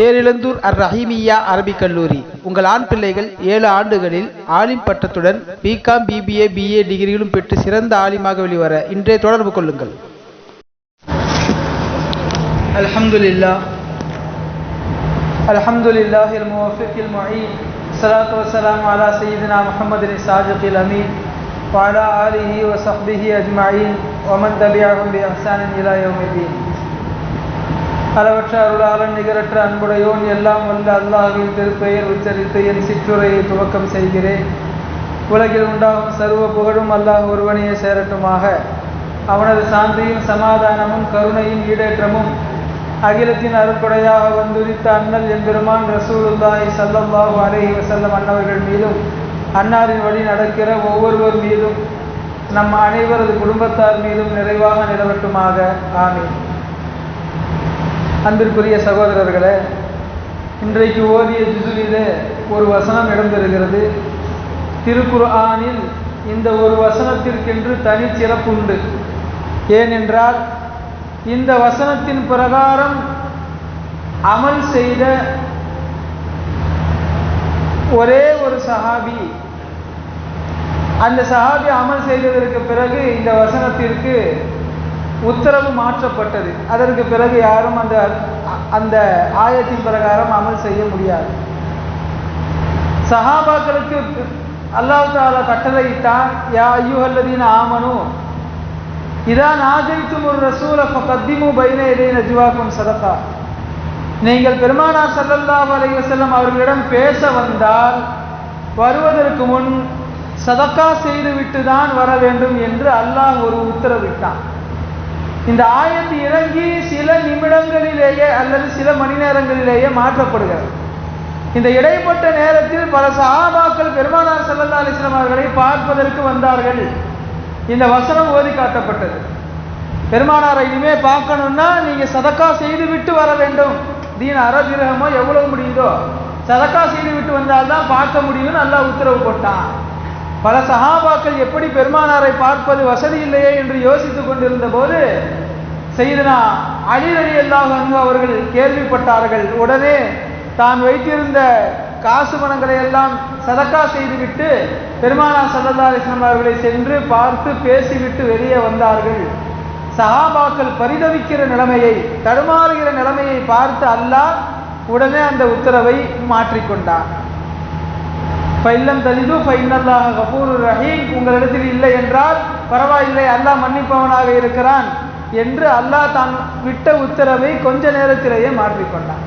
தேரிழந்தூர் அர் ரஹீமியா அரபிக் கல்லூரி உங்கள் ஆண் பிள்ளைகள் ஏழு ஆண்டுகளில் ஆலிம் பட்டத்துடன் பிகாம் பிபிஏ பிஏ டிகிரிகளும் பெற்று சிறந்த ஆலிமாக வெளிவர இன்றே தொடர்பு கொள்ளுங்கள் அல்ஹம்துலில்லா அல்ஹம்துலில்லாஹி الموفق المعين الصلاة والسلام على سيدنا محمد الصادق الأمين وعلى آله وصحبه أجمعين ومن تبعهم بإحسان إلى يوم الدين அளவற்ற அருளாளன் நிகரற்ற அன்புடையோன் எல்லாம் வல்ல அல்லாஹின் திருப்பெயர் உச்சரித்து என் சிற்றுரையை துவக்கம் செய்கிறேன். உலகில் உண்டாகும் சர்வ புகழும் அல்லாஹ் ஒருவனையே சேரட்டுமாக. அவனது சாந்தியும் சமாதானமும் கருணையும் ஈடேற்றமும் அகிலத்தின் அருட்படையாக வந்துரித்த அண்ணல் எம்பெருமான் ரசூலுல்லாஹி ஸல்லல்லாஹு அலேஹி வசல்லம் அன்னவர்கள் மீதும் அன்னாரின் வழி நடக்கிற ஒவ்வொருவர் மீதும் நம் அனைவரது குடும்பத்தார் மீதும் நிறைவாக நிலவட்டுமாக. ஆமீன். அன்பிற்குரிய சகோதரர்களே இன்றைக்கு ஓதிய ஜுசுலிலே ஒரு வசனம் இடம்பெறுகிறது. திருக்குர்ஆனில் இந்த ஒரு வசனத்திற்கென்று தனி சிறப்புண்டு. ஏனென்றால் இந்த வசனத்தின் பிரகாரம் அமல் செய்த ஒரே ஒரு சஹாபி. அந்த சஹாபி அமல் செய்ததற்கு பிறகு இந்த வசனத்திற்கு உத்தரவு மாற்றப்பட்டது. அதற்கு பிறகு யாரும் அந்த அந்த ஆயத்தின் பிரகாரம் அமல் செய்ய முடியாது. சஹாபாக்களுக்கு அல்லாஹ் கட்டளை கட்டளையிட்டான் யா ஐயுஹல்லதீன ஆமனு இதான் ஆஜைத்தும் ஒரு ரசூல கத்திமு பைன இதை நஜுவாக்கும் சதகா. நீங்கள் பெருமானா சல்லல்லாஹு அலைஹி செல்லம் அவர்களிடம் பேச வந்தால் வருவதற்கு முன் சதக்கா செய்துவிட்டு தான் வர வேண்டும் என்று அல்லாஹ் ஒரு உத்தரவிட்டான். இந்த ஆயத்து இறங்கி சில நிமிடங்களிலேயே அல்லது சில மணி நேரங்களிலேயே மாற்றப்படுகிறது. இந்த இடைப்பட்ட நேரத்தில் பல சஹாபாக்கள் பெருமானார் சல்லல்லா அலிஸ்லாம் அவர்களை பார்ப்பதற்கு வந்தார்கள். இந்த வசனம் ஓதி காட்டப்பட்டது. பெருமானாரை இனிமே பார்க்கணும்னா நீங்க சதக்கா செய்து விட்டு வர வேண்டும். தீன் அரபிரகமோ எவ்வளவு முடியுதோ. சதக்கா செய்து விட்டு வந்தால்தான் பார்க்க முடியும்னு நல்லா உத்தரவு போட்டான். பல சஹாபாக்கள் எப்படி பெருமானாரை பார்ப்பது வசதி இல்லையே என்று யோசித்துக் கொண்டிருந்த போது செய்தனா அலிரலி அல்லாஹ் அவர்கள் கேள்விப்பட்டார்கள். உடனே தான் வைத்திருந்த காசு பணங்களை எல்லாம் சதக்கா செய்துவிட்டு பெருமானா சல்லா அலிஸ்லாம் அவர்களை சென்று பார்த்து பேசிவிட்டு வெளியே வந்தார்கள். சஹாபாக்கள் பரிதவிக்கிற நிலைமையை தடுமாறுகிற நிலைமையை பார்த்து அல்லாஹ் உடனே அந்த உத்தரவை மாற்றிக்கொண்டான். பைல்லம் தலிது பைன்னல்லாஹ் கபூர் ரஹீம் உங்களிடத்தில் இல்லை என்றால் பரவாயில்லை அல்லாஹ் மன்னிப்பவனாக இருக்கிறான் என்று அல்லாஹ் தான் விட்ட உத்தரவை கொஞ்ச நேரத்திலேயே மாற்றிக்கொண்டான்.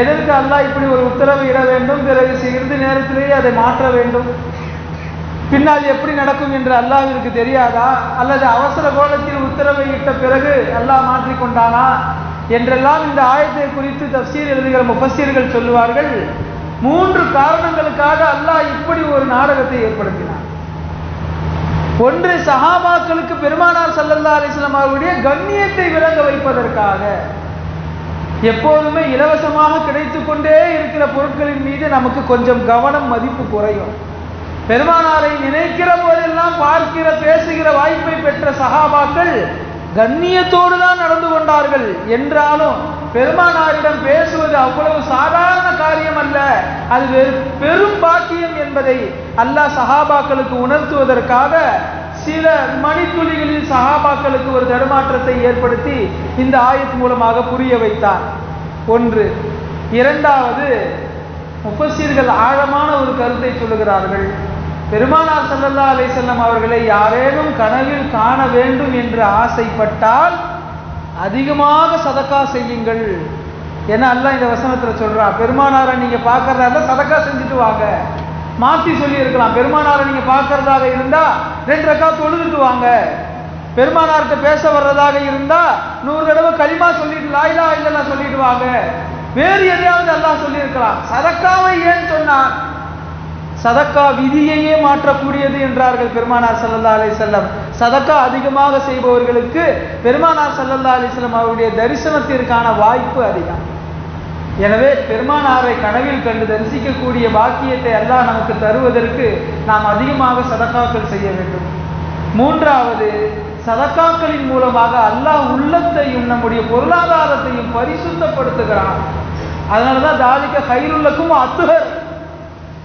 எதற்கு அல்லாஹ் இப்படி ஒரு உத்தரவு இட வேண்டும்? பிறகு சிறிது நேரத்திலேயே அதை மாற்ற வேண்டும். பின்னால் எப்படி நடக்கும் என்று அல்லாஹிற்கு தெரியாதா? அல்லது அவசர கோலத்தில் உத்தரவை இட்ட பிறகு அல்லாஹ் மாற்றிக்கொண்டானா? என்றெல்லாம் இந்த ஆயத்தை குறித்து தப்சீர் எழுதுகிற முஃபசீர்கள் சொல்லுவார்கள். மூன்று காரணங்களுக்காக அல்லாஹ் இப்படி ஒரு நாடகத்தை ஏற்படுத்தினார் ஒன்று சஹாபாக்களுக்கு பெருமானார் சல்லல்லா அலிஸ்லாம் அவருடைய கண்ணியத்தை விளங்க வைப்பதற்காக. எப்போதுமே இலவசமாக கிடைத்து கொண்டே இருக்கிற பொருட்களின் மீது நமக்கு கொஞ்சம் கவனம் மதிப்பு குறையும். பெருமானாரை நினைக்கிற போதெல்லாம் பார்க்கிற பேசுகிற வாய்ப்பை பெற்ற சகாபாக்கள் கண்ணியத்தோடு தான் நடந்து கொண்டார்கள். என்றாலும் பெருமானாரிடம் பேசுவது அவ்வளவு சாதாரண காரியம் அல்ல. அது பெரும் பாக்கியம் என்பதை அல்லாஹ் சஹாபாக்களுக்கு உணர்த்துவதற்காக சில மணித்துளிகளில் சஹாபாக்களுக்கு ஒரு தடுமாற்றத்தை ஏற்படுத்தி இந்த ஆயத் மூலமாக புரிய வைத்தார் ஒன்று. இரண்டாவது முப்பசீர்கள் ஆழமான ஒரு கருத்தை சொல்லுகிறார்கள். பெருமானார் சல்லல்லா அலை செல்லம் அவர்களை யாரேனும் கனவில் காண வேண்டும் என்று ஆசைப்பட்டால் அதிகமாக சதக்கா செய்யுங்கள். ஏன்னா அல்ல இந்த வசனத்தில் சொல்கிறான் பெருமானாரை நீங்கள் பார்க்கறதா சதக்கா செஞ்சுட்டு வாங்க. மாற்றி சொல்லியிருக்கலாம் பெருமானாரை நீங்கள் பார்க்கறதாக இருந்தால் ரெண்டு ரக்கா தொழுதுட்டு வாங்க. பெருமானார்கிட்ட பேச வர்றதாக இருந்தால் நூறு தடவை களிமா சொல்லிட்டு லாயிலா இல்லைன்னா சொல்லிட்டு வாங்க. வேறு எதையாவது அல்லாஹ் சொல்லியிருக்கலாம். சதக்காவை ஏன் சொன்னான் சதக்கா விதியையே மாற்றக்கூடியது என்றார்கள் பெருமானார் சல்லல்லா அலி செல்லம் சதக்கா அதிகமாக செய்பவர்களுக்கு பெருமானார் சல்லல்லா அலி செல்லம் அவருடைய தரிசனத்திற்கான வாய்ப்பு அதிகம். எனவே பெருமானாரை கனவில் கண்டு தரிசிக்கக்கூடிய பாக்கியத்தை எல்லாம் நமக்கு தருவதற்கு நாம் அதிகமாக சதக்காக்கள் செய்ய வேண்டும். மூன்றாவது சதக்காக்களின் மூலமாக அல்லாஹ் உள்ளத்தையும் நம்முடைய பொருளாதாரத்தையும் பரிசுத்தப்படுத்துகிறான். அதனால தான் தாலிக்க உள்ளக்கும் அத்துகர்.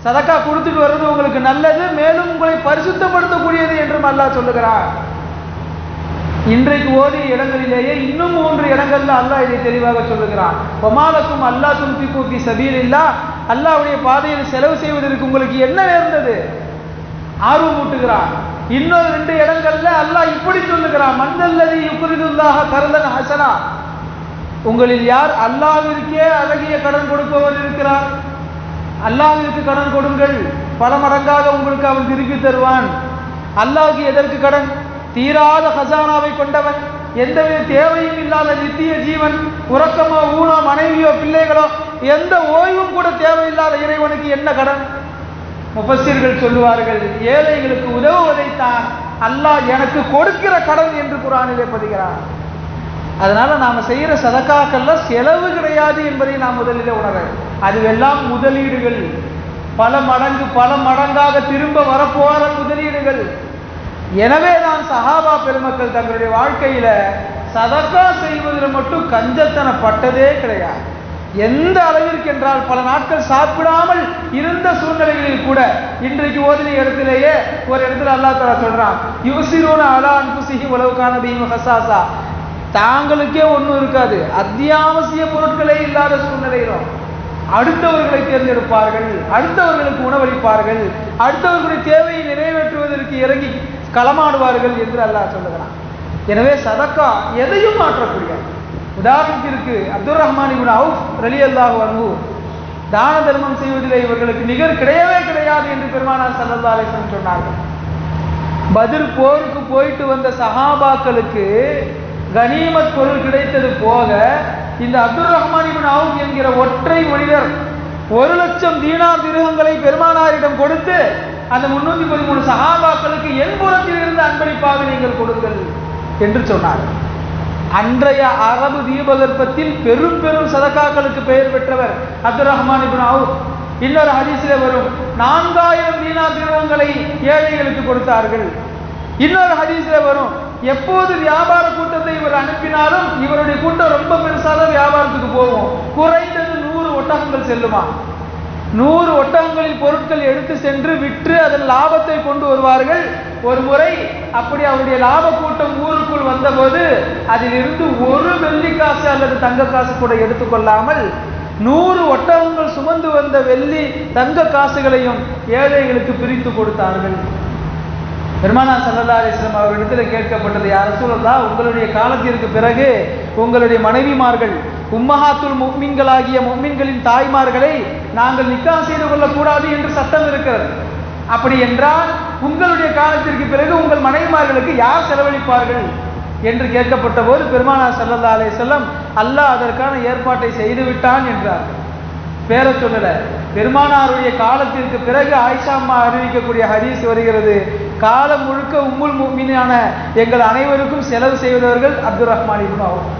சதக்கா கொடுத்துட்டு வர்றது உங்களுக்கு நல்லது மேலும் உங்களை பரிசுத்தப்படுத்தக்கூடியது என்றும் அல்லாஹ் சொல்லுகிறார் இன்றைக்கு ஓடிய இடங்களிலேயே இன்னும் மூன்று இடங்கள்ல அல்லாஹ் இதை தெளிவாக சொல்லுகிறான். ஒமாலக்கும் அல்லா தும்பி கூப்பி சபீல் இல்லா அல்லாவுடைய பாதையில் செலவு செய்வதற்கு உங்களுக்கு என்ன நேர்ந்தது? ஆர்வம் ஊட்டுகிறான். இன்னொரு ரெண்டு இடங்கள்ல அல்லாஹ் இப்படி சொல்லுகிறான். மந்தல்லதி யுக்ரிதுல்லாஹ கருதன் ஹசனா. உங்களில் யார் அல்லாவிற்கே அழகிய கடன் கொடுப்பவர் இருக்கிறார்? அல்லாவிற்கு கடன் கொடுங்கள். பல மடங்காக உங்களுக்கு அவன் திருப்பி தருவான். அல்லாவுக்கு எதற்கு கடன்? தீராத ஹசானாவை கொண்டவன். எந்தவித தேவையும் இல்லாத நித்திய ஜீவன் உறக்கமோ ஊனோ மனைவியோ பிள்ளைகளோ எந்த ஓய்வும் கூட தேவையில்லாத இறைவனுக்கு என்ன கடன்? முபசிர்கள் சொல்லுவார்கள் ஏழைகளுக்கு உதவுவதைத்தான் அல்லாஹ் எனக்கு கொடுக்கிற கடன் என்று குரானிலே பதிகிறார். அதனால நாம செய்கிற சதக்காக்கள்ல செலவு கிடையாது என்பதை நாம் முதலிலே உணர அதுவெல்லாம் முதலீடுகள். பல மடங்கு பல மடங்காக திரும்ப வரப்போகிற முதலீடுகள். எனவே தான் சஹாபா பெருமக்கள் தங்களுடைய வாழ்க்கையில் சதக்கா செய்வதில் மட்டும் கஞ்சத்தனப்பட்டதே கிடையாது. எந்த அளவிற்கு என்றால் பல நாட்கள் சாப்பிடாமல் இருந்த சூழ்நிலைகளில் கூட இன்றைக்கு ஓதின இடத்திலேயே ஒரு இடத்துல அல்லா தலா சொல்றான் யுசிரோன அலா அன்புசிஹி உலவுக்கான பீம ஹசாசா தாங்களுக்கே ஒன்றும் இருக்காது. அத்தியாவசிய பொருட்களே இல்லாத சூழ்நிலையிலும் அடுத்தவர்களை தேர்ந்தெடுப்பார்கள் அடுத்தவர்களுக்கு உணவளிப்பார்கள் அடுத்தவர்களுடைய தேவையை நிறைவேற்றுவதற்கு இறங்கி களமாடுவார்கள் என்று அல்லாஹ் சொல்லுகிறான். எனவே சதக்கா எதையும் மாற்றக்கூடியது உதாரணத்திற்கு அப்துல் ரஹ்மான் இபின் அவுஃப் ரலி அல்லாஹ் அன்பு தான தர்மம் செய்வதிலே இவர்களுக்கு நிகர் கிடையவே கிடையாது என்று பெருமானார் சல்லா அலிஸ்லம் சொன்னார்கள். பதில் போருக்கு போயிட்டு வந்த சஹாபாக்களுக்கு கனிமத் பொருள் கிடைத்தது போக இந்த அப்துல் ரஹ்மான் இபின் என்கிற ஒற்றை மனிதர் ஒரு லட்சம் தீனார் திருகங்களை பெருமானாரிடம் கொடுத்து அந்த முன்னூத்தி பதிமூணு சகாபாக்களுக்கு என் புறத்தில் இருந்து அன்பளிப்பாக நீங்கள் கொடுங்கள் என்று சொன்னார். அன்றைய அரபு தீபகற்பத்தில் பெரும் பெரும் சதக்காக்களுக்கு பெயர் பெற்றவர் அப்துல் ரஹ்மான் இபின் அவுஃப். இன்னொரு ஹதீஸில் வரும் நான்காயிரம் தீனா திருவங்களை ஏழைகளுக்கு கொடுத்தார்கள். இன்னொரு ஹதீஸில் வரும் எப்போது வியாபார கூட்டத்தை இவர் அனுப்பினாலும் இவருடைய கூட்டம் ரொம்ப பெருசாக தான் வியாபாரத்துக்கு போகும். குறைந்தது நூறு ஒட்டகங்கள் செல்லுமா? நூறு ஒட்டகங்களில் பொருட்கள் எடுத்து சென்று விற்று அதன் லாபத்தை கொண்டு வருவார்கள். ஒரு முறை அப்படி அவருடைய லாப கூட்டம் ஊருக்குள் வந்தபோது அதிலிருந்து ஒரு வெள்ளி காசு அல்லது தங்க காசு கூட எடுத்துக்கொள்ளாமல் நூறு ஒட்டகங்கள் சுமந்து வந்த வெள்ளி தங்க காசுகளையும் ஏழைகளுக்கு பிரித்து கொடுத்தார்கள். பெருமானா சல்லல்லா அலிஸ்லாம் அவர்களிடத்தில் கேட்கப்பட்டது யார் சூழலா உங்களுடைய காலத்திற்கு பிறகு உங்களுடைய மனைவிமார்கள் உம்மஹாத்துல் முக்மின்களாகிய முக்மின்களின் தாய்மார்களை நாங்கள் நிக்கா செய்து கொள்ளக்கூடாது என்று சட்டம் இருக்கிறது. அப்படி என்றால் உங்களுடைய காலத்திற்கு பிறகு உங்கள் மனைவிமார்களுக்கு யார் செலவழிப்பார்கள்? என்று கேட்கப்பட்ட போது பெருமானா சல்லல்லா அலே செல்லம் அல்லாஹ் அதற்கான ஏற்பாட்டை செய்து விட்டான் என்றார். பேர சொல்லல பெருமானாருடைய காலத்திற்கு பிறகு ஆயிஷாம்மா அறிவிக்கக்கூடிய ஹதீஸ் வருகிறது. காலம் முழுக்க உம்முல் மீனான எங்கள் அனைவருக்கும் செலவு செய்வதவர்கள் அப்துல் ரஹ்மான் இப்னு அவர்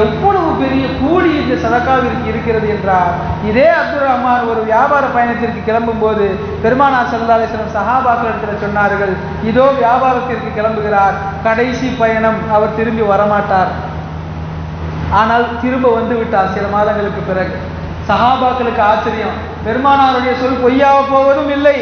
எவ்வளவு பெரிய கூலி இந்த சதக்காவிற்கு இருக்கிறது என்றால் இதே அப்துல் ரஹ்மான் ஒரு வியாபார பயணத்திற்கு கிளம்பும் போது பெருமானா சல்லாசனம் சஹாபாக்கள் இடத்துல சொன்னார்கள் இதோ வியாபாரத்திற்கு கிளம்புகிறார் கடைசி பயணம் அவர் திரும்பி வரமாட்டார். ஆனால் திரும்ப வந்து விட்டார் சில மாதங்களுக்கு பிறகு. சஹாபாக்களுக்கு ஆச்சரியம் பெருமானாருடைய சொல் பொய்யாக போவதும் இல்லை.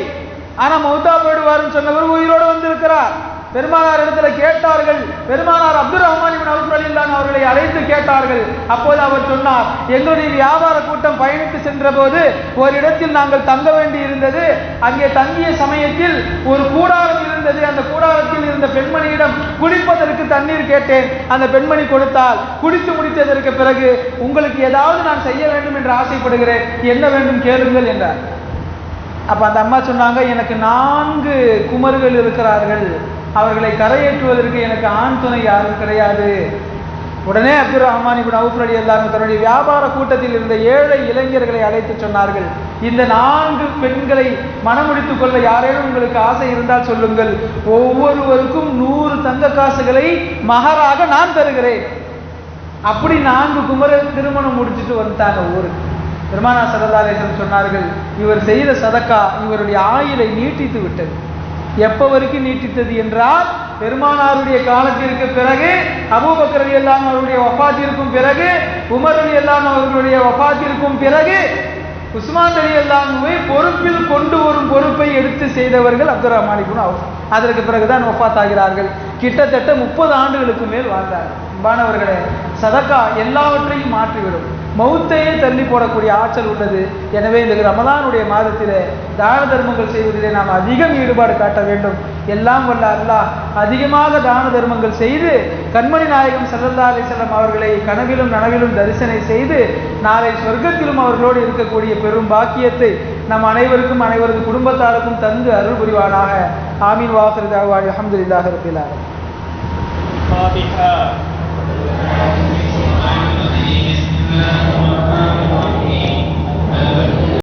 ஆனா மௌத்தா போயிடுவார்னு சொன்னவர் உயிரோடு வந்திருக்கிறார். பெருமானார் இடத்துல கேட்டார்கள் பெருமானார் அப்துல் ரஹ்மான் இப்னு அவுஃப் அவர்களை அழைத்து கேட்டார்கள். அப்போது அவர் சொன்னார் எங்களுடைய வியாபார கூட்டம் பயணித்து சென்ற போது ஒரு இடத்தில் நாங்கள் தங்க வேண்டி இருந்தது. அங்கே தங்கிய சமயத்தில் ஒரு கூடாரம் இருந்தது. அந்த கூடாரத்தில் இருந்த பெண்மணியிடம் குடிப்பதற்கு தண்ணீர் கேட்டேன். அந்த பெண்மணி கொடுத்தால் குடித்து முடித்ததற்கு பிறகு உங்களுக்கு ஏதாவது நான் செய்ய வேண்டும் என்று ஆசைப்படுகிறேன். என்ன வேண்டும் கேளுங்கள் என்றார். அப்போ அந்த அம்மா சொன்னாங்க எனக்கு நான்கு குமர்கள் இருக்கிறார்கள். அவர்களை கரையேற்றுவதற்கு எனக்கு ஆண் துணை யாரும் கிடையாது. உடனே அப்துல் ரஹ்மான் இபின் அவுஃப் தன்னுடைய வியாபார கூட்டத்தில் இருந்த ஏழை இளைஞர்களை அழைத்து சொன்னார்கள். இந்த நான்கு பெண்களை மனமுடித்துக் கொள்ள யாரேனும் உங்களுக்கு ஆசை இருந்தால் சொல்லுங்கள். ஒவ்வொருவருக்கும் நூறு தங்க காசுகளை மகராக நான் தருகிறேன். அப்படி நான்கு குமர திருமணம் முடிச்சுட்டு வந்துட்டாங்க ஊருக்கு. பெருமானா சரதாலேசன் சொன்னார்கள் இவர் செய்த சதக்கா இவருடைய ஆயுளை நீட்டித்து விட்டது. எப்போ வரைக்கும் நீட்டித்தது என்றால் பெருமானாருடைய காலத்திற்கு பிறகு அபூபக்கர் அலி அல்லாம் அவருடைய வஃபாத்திற்கும் பிறகு உமர் அலி அவர்களுடைய வஃபாத்திற்கும் பிறகு உஸ்மான் அலி பொறுப்பில் கொண்டு வரும் பொறுப்பை எடுத்து செய்தவர்கள் அப்துல் ரஹ்மான் அவர் அதற்கு பிறகுதான் ஒப்பாத்தாகிறார்கள் ஆகிறார்கள். கிட்டத்தட்ட முப்பது ஆண்டுகளுக்கு மேல் வாழ்ந்தார்கள். அன்பானவர்களே சதக்கா எல்லாவற்றையும் மாற்றிவிடும். மௌத்தையே தள்ளி போடக்கூடிய ஆற்றல் உள்ளது. எனவே இந்த ரமதானுடைய மாதத்திலே தான தர்மங்கள் செய்வதிலே நாம் அதிகம் ஈடுபாடு காட்ட வேண்டும். எல்லாம் வல்ல அல்லாஹ் அதிகமாக தான தர்மங்கள் செய்து கண்மணி நாயகம் சல்லல்லா அலிசல்லம் அவர்களை கனவிலும் நனவிலும் தரிசனை செய்து நாளை சொர்க்கத்திலும் அவர்களோடு இருக்கக்கூடிய பெரும் பாக்கியத்தை நம் அனைவருக்கும் அனைவரது குடும்பத்தாருக்கும் தந்து அருள் புரிவானாக. ஆமீன். வாஃபிர் தாவாடி அல்ஹம்துலில்லாஹி ரப்பில் الله